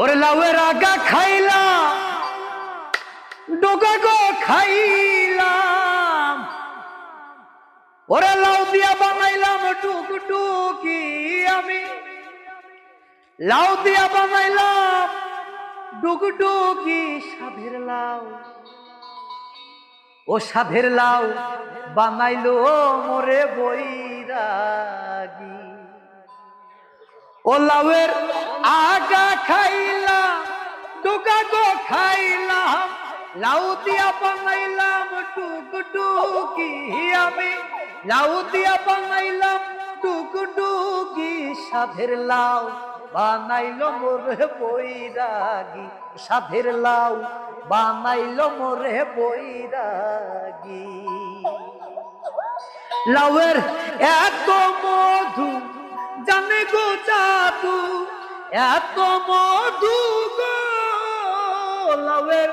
ওরে লাউয়ের আগা খাইলা ডোকা গো খাইলাম। ওরে লাউ দিয়া বানাইলাম টুক টুকি আমি। লাউ দিয়া বানাইলাম ডুক ডুকি সাধের লাউ। ও সাধের লাউ বানাইলো মোরে বৈরাগী। ও লাউয়ের আগা লাউ দিয়া বানাইলাম টুক টুকি আমি। লাউ দিয়া বানাইলাম টুক টুকি সাধের লাউ বানাইলো মোরে বৈরাগী। সাধের লাউ বানাইলো মোরে বৈরাগী। লাউয়ের এত মধু, জানে গো জাদু, এত মধু গো। লাউয়ের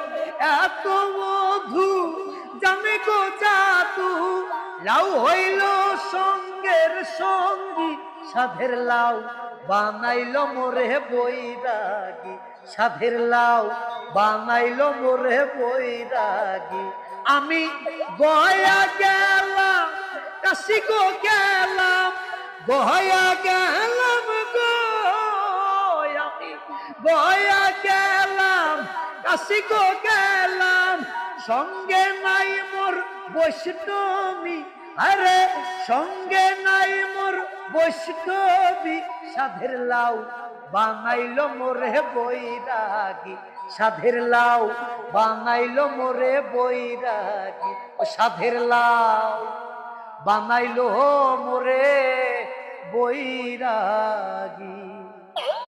এত মধু জানে গো জাদু? লাউ হইল সঙ্গের সঙ্গী, সাধের লাউ বানাইলো মোরে বৈরাগী। সাধের লাউ বানাইলো মোরে বৈরাগী। আমি গয়া গেলাম, কাশি গো গেলাম গয়া গেলাম গয়া গেলাম কাশি গো গেলাম। সঙ্গে নাই মোর বৈষ্ণবী। আরে, সঙ্গে নাই মোর বৈষ্ণবী। সাধের লাউ বানাইলো মোরে বৈরাগী। সাধের লাউ বানাইলো মোরে বৈরাগী। ও সাধের লাউ বানাইলো মোরে বৈরাগী।